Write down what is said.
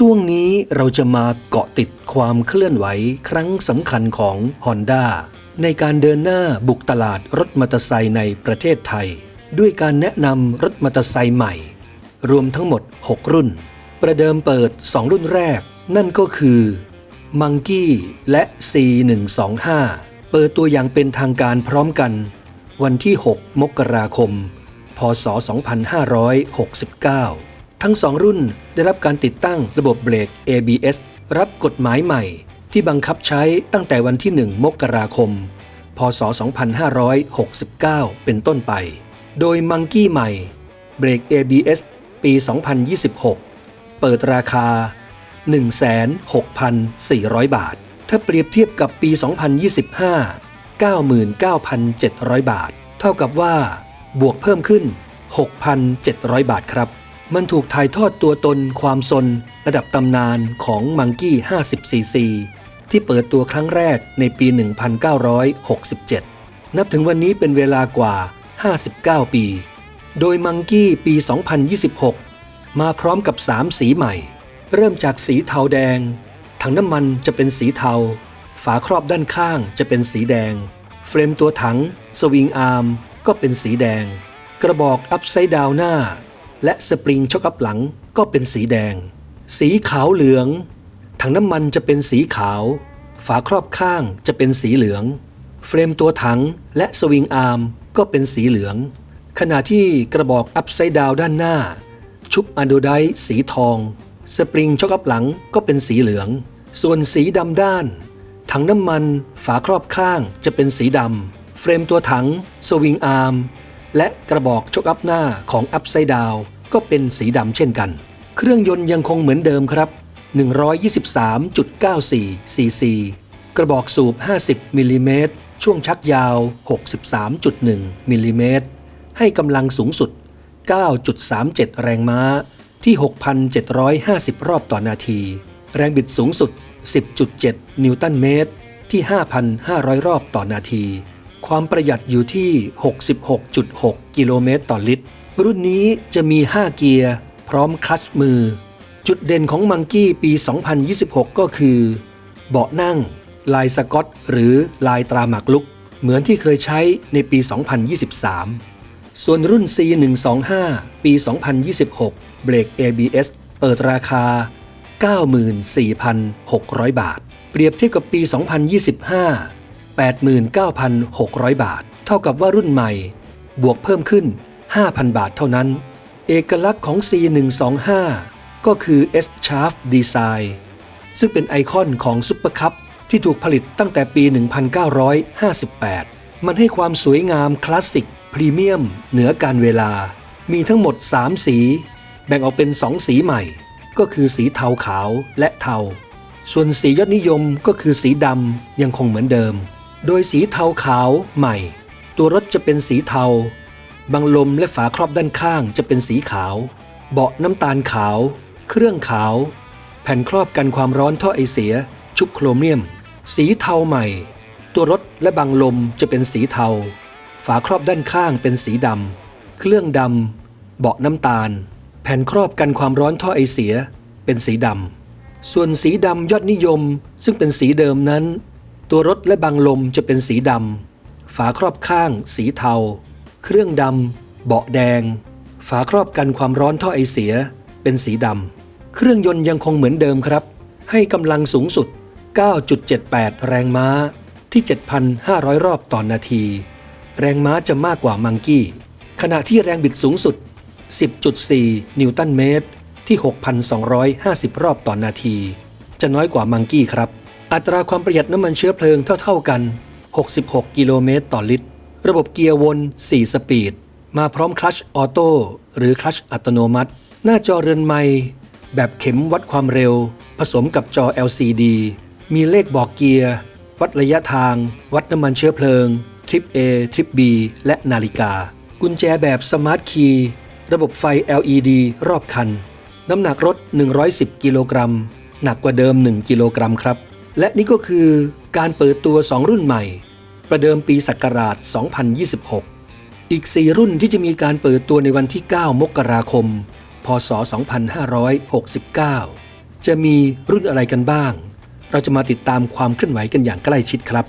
ช่วงนี้เราจะมาเกาะติดความเคลื่อนไหวครั้งสำคัญของ Honda ในการเดินหน้าบุกตลาดรถมอเตอร์ไซค์ในประเทศไทย ด้วยการแนะนำรถมอเตอร์ไซค์ใหม่ รวมทั้งหมด 6 รุ่น ประเดิมเปิด 2 รุ่นแรก นั่นก็คือ Monkey และ C125 เปิดตัวอย่างเป็นทางการพร้อมกัน วันที่ 6 มกราคม พศ 2569 ทั้งสองรุ่นได้รับการติดตั้งระบบเบรก ABS รับกฎหมายใหม่ ที่บังคับใช้ตั้งแต่วันที่ 1 มกราคม พศ 2569 เป็นต้นไป โดยมังกี้ใหม่เบรก ABS ปี 2026 เปิดราคา 16,400 บาท ถ้าเปรียบเทียบกับปี 2025 99,700 บาท เท่ากับว่า บวกเพิ่มขึ้น 6,700 บาทครับ มันถูกถ่ายทอดตัวตนความสนระดับตำนานของมังกี้ 50cc ที่เปิดตัวครั้งแรกในปี 1967 นับถึงวันนี้เป็นเวลากว่า 59 ปี โดยมังกี้ปี 2026 มาพร้อมกับ 3 สีใหม่ เริ่มจากสีเทาแดง ถังน้ำมันจะเป็นสีเทา ฝาครอบด้านข้างจะเป็นสีแดง เฟรมตัวถัง สวิงอาร์ม ก็เป็นสีแดง กระบอกอัพไซด์ดาวหน้า และสปริงช็อคอัพหลังก็เป็นสีแดง สีขาวเหลือง ถังน้ำมันจะเป็นสีขาว ฝาครอบข้างจะเป็นสีเหลือง เฟรมตัวถังและสวิงอาร์มก็เป็นสีเหลือง ขณะที่กระบอกอัพไซด์ดาวด้านหน้า ชุบอะโดไดต์สีทอง สปริงช็อคอัพหลังก็เป็นสีเหลือง ส่วนสีดำด้าน ถังน้ำมัน ฝาครอบข้างจะเป็นสีดำเฟรมตัวถัง สวิงอาร์ม และกระบอกชกอัพหน้าของอัพไซด์ดาวก็เป็นสีดำเช่นกัน เครื่องยนต์ยังคงเหมือนเดิมครับ 123.94ซีซีกระบอกสูบ 50มิลลิเมตรช่วงชักยาว 63.1มิลลิเมตรให้กำลังสูงสุด 9.37 แรงม้าที่ 6,750 รอบต่อนาที แรงบิดสูงสุด 10.7 นิวตันเมตรที่ 5,500 รอบต่อนาที ความประหยัดอยู่ที่ 66.6 กิโลเมตรต่อลิตร รุ่นนี้จะมี 5 เกียร์ พร้อมคลัตชมือ จุดเด่นของมังกี้ปี 2026 ก็คือ เบาะนั่ง ลายสกอต หรือลายตราหมากลุก เหมือนที่เคยใช้ในปี 2023 ส่วนรุ่น C125 ปี 2026 เบรก ABS เปิดราคา 94,600 บาท เปรียบเทียบกับปี 2025 89,600 บาท เท่ากับว่ารุ่นใหม่ บวกเพิ่มขึ้น 5,000 บาทเท่านั้น เอกลักษณ์ของ C125 ก็คือ S Shaft Design ซึ่งเป็นไอคอนของซุปเปอร์คัพที่ถูกผลิตตั้งแต่ปี 1958 มันให้ความสวยงามคลาสสิก พรีเมียม เหนือการเวลา มีทั้งหมด 3 สี แบ่งออกเป็น 2 สีใหม่ ก็คือสีเทาขาวและเทา ส่วนสียอดนิยมก็คือสีดำยังคงเหมือนเดิม โดยสีเทาขาวใหม่ ตัวรถจะเป็นสีเทา บังลมและฝาครอบด้านข้างจะเป็นสีขาว เบาะน้ำตาลขาว เครื่องขาว แผ่นครอบกันความร้อนท่อไอเสีย ชุบโครเมียม สีเทาใหม่ ตัวรถและบังลมจะเป็นสีเทา ฝาครอบด้านข้างเป็นสีดำ เครื่องดำ เบาะน้ำตาล แผ่นครอบกันความร้อนท่อไอเสีย เป็นสีดำส่วนสีดำยอดนิยมซึ่งเป็นสีเดิมนั้น ตัวรถและบังลมจะเป็นสีดำ ฝาครอบข้าง สีเทา เครื่องดำ เบาะแดง ฝาครอบกันความร้อนท่อไอเสีย เป็นสีดำ เครื่องยนต์ยังคงเหมือนเดิมครับ ให้กำลังสูงสุด 9.78 แรงม้าที่ 7,500 รอบต่อนนาที แรงม้าจะมากกว่ามังกี้ ขณะที่แรงบิดสูงสุด 10.4 นิวตันเมตรที่ 6,250 รอบต่อนนาที จะน้อยกว่ามังกี้ครับ อัตราความประหยัดน้ำมันเชื้อเพลิงเท่า ๆกัน 66 กิโลเมตรต่อลิตร ระบบเกียร์วน 4 สปีด มาพร้อมคลัชออโต้หรือคลัชอัตโนมัติ หน้าจอเรือนไม้แบบเข็มวัดความเร็ว ผสมกับจอ LCD มีเลขบอกเกียร์ วัดระยะทาง วัดน้ำมันเชื้อเพลิง ทริป A ทริป B และนาฬิกา กุญแจแบบสมาร์ทคีย์ระบบไฟ LED รอบคัน น้ำหนักรถ 110 กิโลกรัม หนักกว่าเดิม 1 กิโลกรัมครับ และนี่ก็คือการเปิดตัว 2 รุ่นใหม่ ประเดิมปีศักราช 2026 อีก 4 รุ่นที่จะมีการเปิดตัวในวันที่ 9 มกราคม พศ 2569จจะมีรุ่นอะไรกันบ้าง เราจะมาติดตามความเคลื่อนไหวกันอย่างใกล้ชิดครับ